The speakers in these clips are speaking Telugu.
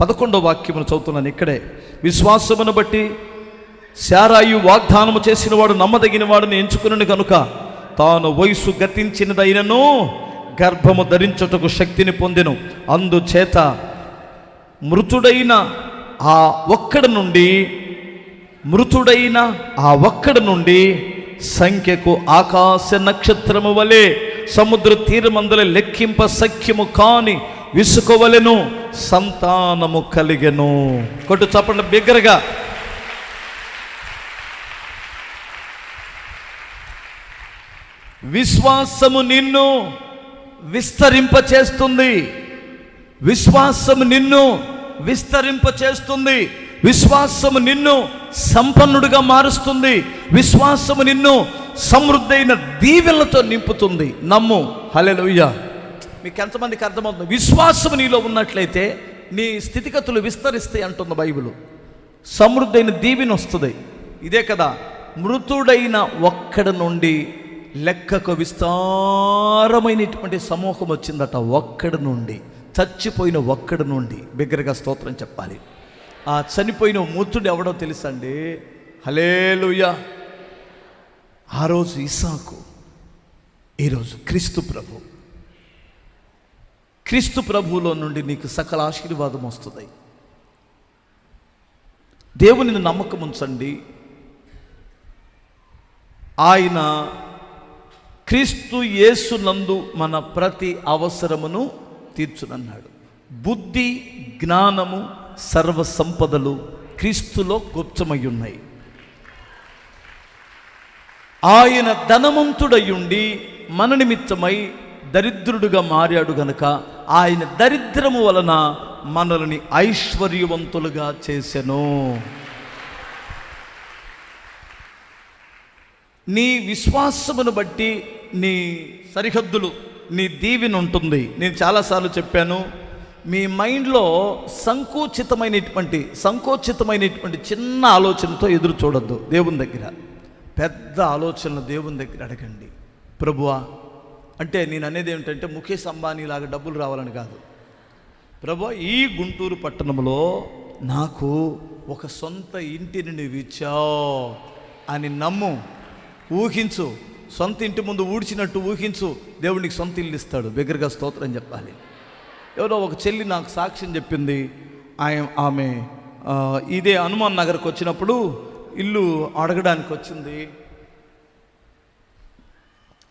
పదకొండో వాక్యమును చదువుతున్నాను ఇక్కడే. విశ్వాసమును బట్టి శారాయు వాగ్దానము చేసిన వాడు నమ్మదగిన వాడిని ఎంచుకుని కనుక తాను వయసు గతించినదైనను గర్భము ధరించుటకు శక్తిని పొందెను. అందుచేత మృతుడైన ఆ ఒక్కడి నుండి మృతుడైన ఆ ఒక్కడి నుండి సంఖ్యకు ఆకాశ నక్షత్రము వలె సముద్ర తీరమందల లెక్కింప సఖ్యము కాని విసుకోవలెను సంతానము కలిగెను. కొట్టు చప్పండి బిగ్గరగా. విశ్వాసము నిన్ను విస్తరింపచేస్తుంది. విశ్వాసము నిన్ను విస్తరింపచేస్తుంది. విశ్వాసము నిన్ను సంపన్నుడిగా మారుస్తుంది. విశ్వాసము నిన్ను సమృద్ధైన దీవెలతో నింపుతుంది. నమ్ము. హలెలుయ్యా మీకు ఎంతమందికి అర్థమవుతుంది? విశ్వాసము నీలో ఉన్నట్లయితే నీ స్థితిగతులు విస్తరిస్తాయి అంటుంది బైబిల్. సమృద్ధైన దీవిని వస్తుంది. ఇదే కదా మృతుడైన ఒక్కడి నుండి లెక్కకు విస్తారమైనటువంటి సమూహం వచ్చిందట ఒక్కడి నుండి. చచ్చిపోయిన ఒక్కడి నుండి. బిగ్గరగా స్తోత్రం చెప్పాలి. ఆ చనిపోయిన మృతుడు ఎవడో తెలుసండి? హలేలుయా ఆ రోజు ఇసాకు ఈరోజు క్రీస్తు ప్రభు. క్రీస్తు ప్రభువులో నుండి నీకు సకల ఆశీర్వాదం వస్తుంది. దేవునిని నమ్మకం ఉంచండి. ఆయన క్రీస్తు యేసునందు మన ప్రతి అవసరమును తీర్చునన్నాడు. బుద్ధి జ్ఞానము సర్వ సంపదలు క్రీస్తులో గుప్తమై ఉన్నాయి ఆయన ధనవంతుడయుండి మన నిమిత్తమై దరిద్రుడుగా మారాడు గనక ఆయన దరిద్రము వలన మనల్ని ఐశ్వర్యవంతులుగా చేసెను. నీ విశ్వాసమును బట్టి నీ సరిహద్దులు నీ దీవెన ఉంటుంది. నేను చాలాసార్లు చెప్పాను మీ మైండ్లో సంకోచితమైనటువంటి సంకోచితమైనటువంటి చిన్న ఆలోచనతో ఎదురు చూడొద్దు దేవుని దగ్గర. పెద్ద ఆలోచనలు దేవుని దగ్గర అడగండి. ప్రభువా అంటే నేను అనేది ఏమిటంటే ముఖేష్ అంబానీ లాగా డబ్బులు రావాలని కాదు. ప్రభా ఈ గుంటూరు పట్టణంలో నాకు ఒక సొంత ఇంటిని నువ్వు ఇచ్చావు అని నమ్ము ఊహించు. సొంత ఇంటి ముందు ఊడ్చినట్టు ఊహించు. దేవుడికి సొంత ఇల్లు ఇస్తాడు. బిగ్గరగా స్తోత్రం చెప్పాలి. ఎవరో ఒక చెల్లి నాకు సాక్ష్యం చెప్పింది. ఆయన ఆమె ఇదే హనుమాన్ నగర్కి వచ్చినప్పుడు ఇల్లు అడగడానికి వచ్చింది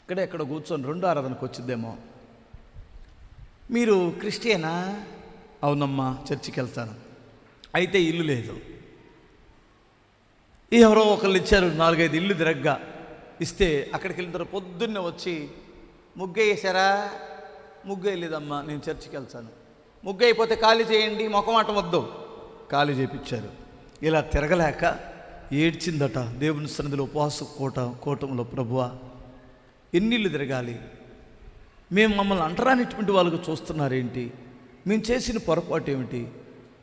ఇక్కడే ఇక్కడ కూర్చొని రెండు ఆరాధనకు వచ్చిందేమో మీరు క్రిస్టియనా? అవునమ్మా చర్చికి వెళ్తాను అయితే ఇల్లు లేదు. ఎవరో ఒకళ్ళు ఇచ్చారు నాలుగైదు ఇల్లు తిరగ్గా. ఇస్తే అక్కడికి వెళ్ళిన తర్వాత పొద్దున్నే వచ్చి ముగ్గేసారా ముగ్గేయలేదమ్మా ముగ్గు నేను చర్చికి వెళ్తాను ముగ్గైపోతే ఖాళీ చేయండి మొఖమాట వద్దు. ఖాళీ చేయించారు ఇలా తిరగలేక ఏడ్చిందట దేవుని సన్నిధిలో ఉపవాస కోట కోటంలో ప్రభువా. ఎన్నిళ్ళు తిరగాలి. మేము మమ్మల్ని అంటరానిటువంటి వాళ్ళకు చూస్తున్నారేంటి? మేము చేసిన పొరపాటు ఏమిటి?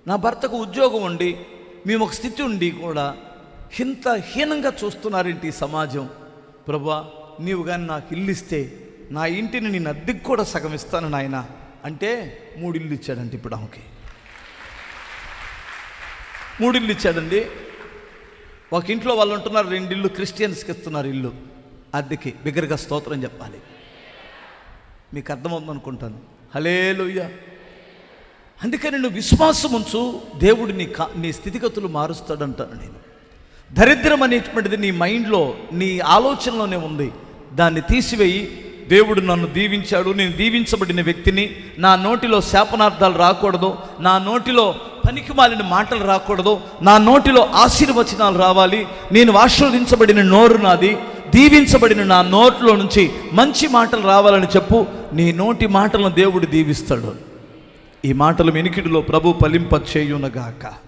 నా భర్తకు ఉద్యోగం ఉండి మేము ఒక స్థితి ఉండి కూడా ఇంత హీనంగా చూస్తున్నారేంటి సమాజం? ప్రభా నీవు కానీ నాకు ఇల్లు ఇస్తే నా ఇంటిని నేను అద్దెకి కూడా సగం ఇస్తాను నాయన. అంటే మూడు ఇల్లు ఇచ్చాడంటే ఇప్పుడు ఆమెకి. మూడు ఇల్లు ఇచ్చాడండి. ఒక ఇంట్లో వాళ్ళు ఉంటున్నారు రెండు ఇల్లు క్రిస్టియన్స్కి ఇస్తున్నారు ఇల్లు. అద్దెకి బిగ్గరగా స్తోత్రం చెప్పాలి. మీకు అర్థమవుతుంది అనుకుంటాను హలేలుయ్య అందుకని నువ్వు విశ్వాసం ఉంచు దేవుడు నీ కా నీ స్థితిగతులు మారుస్తాడంటాను నేను. దరిద్రం అనేటువంటిది నీ మైండ్లో నీ ఆలోచనలోనే ఉంది. దాన్ని తీసివేయి దేవుడు నన్ను దీవించాడు. నేను దీవించబడిన వ్యక్తిని నా నోటిలో శాపనార్థాలు రాకూడదు నా నోటిలో పనికి మాలిన మాటలు రాకూడదు నా నోటిలో ఆశీర్వచనాలు రావాలి నేను ఆశీర్వదించబడిన నోరు నాది దీవించబడిన నా నోట్లో నుంచి మంచి మాటలు రావాలని చెప్పు. నీ నోటి మాటలను దేవుడు దీవిస్తాడు. ఈ మాటలు వెనికిడిలో ప్రభు ఫలింప చేయునగాక